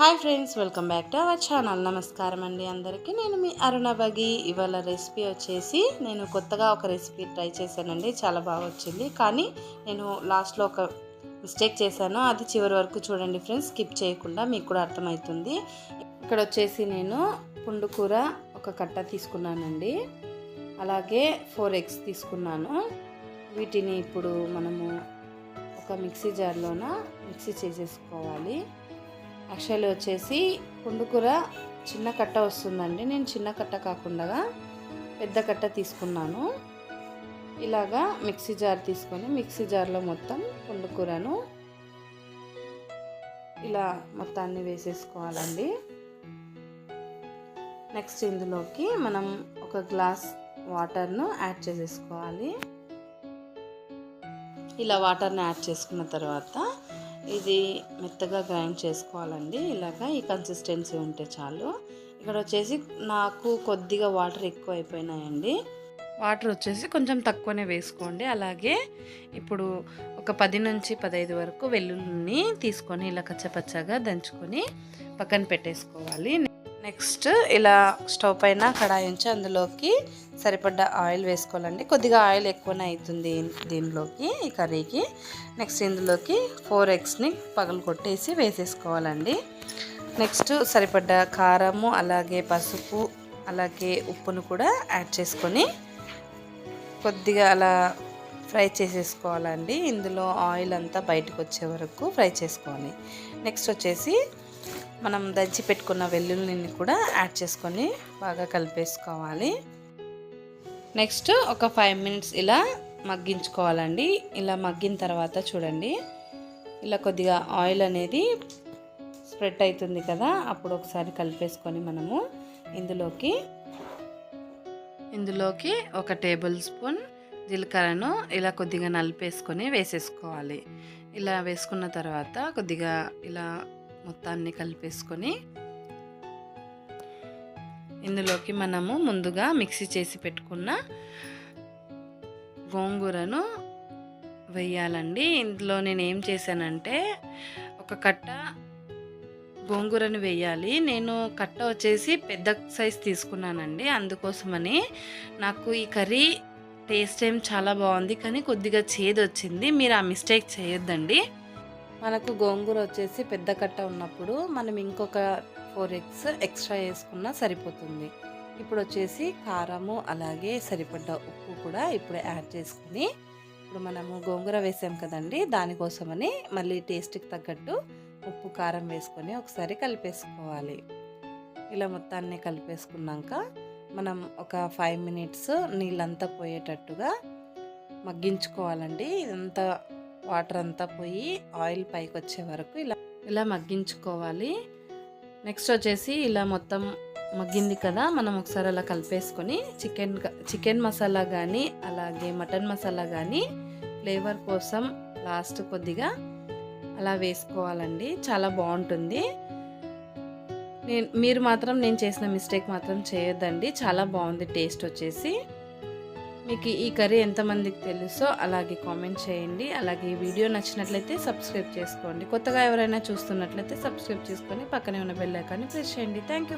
Hi friends welcome back to our channel. నమస్కారం అండి అందరికీ. నేను మీ అరుణ బగి ఇవాళ రెసిపీ వచ్చేసి నేను కొత్తగా ఒక రెసిపీ ట్రై చేశానండి. చాలా బాగా వచ్చింది. కానీ నేను లాస్ట్లో ఒక మిస్టేక్ చేశాను. అది చివరి వరకు చూడండి ఫ్రెండ్స్ స్కిప్ చేయకుండా మీకు కూడా అర్థమవుతుంది. ఇక్కడ వచ్చేసి నేను పుండుకూర ఒక కట్ట తీసుకున్నానండి. అలాగే ఫోర్ ఎగ్స్ తీసుకున్నాను. వీటిని ఇప్పుడు మనము ఒక మిక్సీ జార్లోన మిక్సీ చేసేసుకోవాలి. యాక్చువల్లీ వచ్చేసి పుండుకూర చిన్న కట్ట వస్తుందండి. నేను చిన్న కట్ట కాకుండా పెద్ద కట్ట తీసుకున్నాను. ఇలాగా మిక్సీ జార్ తీసుకొని మిక్సీ జార్లో మొత్తం పుండుకూరను ఇలా మొత్తాన్ని వేసేసుకోవాలండి. నెక్స్ట్ ఇందులోకి మనం ఒక గ్లాస్ వాటర్ను యాడ్ చేసేసుకోవాలి. ఇలా వాటర్ని యాడ్ చేసుకున్న తర్వాత ఇది మెత్తగా గ్రైండ్ చేసుకోవాలండి. ఇలాగా ఈ కన్సిస్టెన్సీ ఉంటే చాలు. ఇక్కడ వచ్చేసి నాకు కొద్దిగా వాటర్ ఎక్కువ అయిపోయినాయండి. వాటర్ వచ్చేసి కొంచెం తక్కువనే వేసుకోండి. అలాగే ఇప్పుడు ఒక పది నుంచి పదహైదు వరకు వెల్లుల్లిని తీసుకొని ఇలా కచ్చపచ్చగా దంచుకొని పక్కన పెట్టేసుకోవాలి. నెక్స్ట్ ఇలా స్టవ్ పైన కడాయి ఉంచి అందులోకి సరిపడ్డ ఆయిల్ వేసుకోవాలండి. కొద్దిగా ఆయిల్ ఎక్కువనే అవుతుంది దీనిలోకి ఈ కర్రీకి. నెక్స్ట్ ఇందులోకి ఫోర్ ఎగ్స్ని పగలు కొట్టేసి వేసేసుకోవాలండి. నెక్స్ట్ సరిపడ్డ కారము అలాగే పసుపు అలాగే ఉప్పును కూడా యాడ్ చేసుకొని కొద్దిగా అలా ఫ్రై చేసేసుకోవాలండి. ఇందులో ఆయిల్ అంతా బయటకు వచ్చే వరకు ఫ్రై చేసుకోవాలి. నెక్స్ట్ వచ్చేసి మనం దంచి పెట్టుకున్న వెల్లుల్లిని కూడా యాడ్ చేసుకొని బాగా కలిపేసుకోవాలి. నెక్స్ట్ ఒక ఫైవ్ మినిట్స్ ఇలా మగ్గించుకోవాలండి. ఇలా మగ్గిన తర్వాత చూడండి. ఇలా కొద్దిగా ఆయిల్ అనేది స్ప్రెడ్ అవుతుంది కదా అప్పుడు ఒకసారి కలిపేసుకొని మనము ఇందులోకి ఇందులోకి ఒక టేబుల్ స్పూన్ జీలకర్రను ఇలా కొద్దిగా నలిపేసుకొని వేసేసుకోవాలి. ఇలా వేసుకున్న తర్వాత కొద్దిగా ఇలా మొత్తాన్ని కలిపేసుకొని ఇందులోకి మనము ముందుగా మిక్సీ చేసి పెట్టుకున్న గోంగూరను వేయాలండి. ఇందులో నేను ఏం చేశానంటే ఒక కట్ట గోంగూరను వేయాలి. నేను కట్ట వచ్చేసి పెద్ద సైజ్ తీసుకున్నానండి. అందుకోసమని నాకు ఈ కర్రీ టేస్ట్ ఏం చాలా బాగుంది. కానీ కొద్దిగా చేదు వచ్చింది మీరు ఆ మిస్టేక్ చేయొద్దండి. మనకు గోంగూర వచ్చేసి పెద్ద కట్ట ఉన్నప్పుడు మనం ఇంకొక ఫోర్ ఎగ్స్ ఎక్స్ట్రా వేసుకున్నా సరిపోతుంది. ఇప్పుడు వచ్చేసి కారము అలాగే సరిపడ్డ ఉప్పు కూడా ఇప్పుడు యాడ్ చేసుకుని ఇప్పుడు మనము గోంగూర వేసాం కదండి దానికోసమని మళ్ళీ టేస్ట్కి తగ్గట్టు ఉప్పు కారం వేసుకొని ఒకసారి కలిపేసుకోవాలి. ఇలా మొత్తాన్ని కలిపేసుకున్నాక మనం ఒక ఫైవ్ మినిట్స్ నీళ్ళంతా పోయేటట్టుగా మగ్గించుకోవాలండి. ఇదంతా వాటర్ అంతా పోయి ఆయిల్ పైకి వచ్చే వరకు ఇలా ఇలా మగ్గించుకోవాలి. నెక్స్ట్ వచ్చేసి ఇలా మొత్తం మగ్గింది కదా మనం ఒకసారి అలా కలిపేసుకొని చికెన్ చికెన్ మసాలా కానీ అలాగే మటన్ మసాలా కానీ ఫ్లేవర్ కోసం లాస్ట్ కొద్దిగా అలా వేసుకోవాలండి. చాలా బాగుంటుంది. నేను మీరు మాత్రం నేను చేసిన మిస్టేక్ మాత్రం చేయొద్దండి. చాలా బాగుంది టేస్ట్ వచ్చేసి. మీకు ఈ కర్రీ ఎంతమందికి తెలుసో అలాగే కామెంట్ చేయండి. అలాగే ఈ వీడియో నచ్చినట్లయితే సబ్స్క్రైబ్ చేసుకోండి. కొత్తగా ఎవరైనా చూస్తున్నట్లయితే సబ్స్క్రైబ్ చేసుకొని పక్కనే ఉన్న బెల్ ఐకాన్ని ప్రెస్ చేయండి. Thank you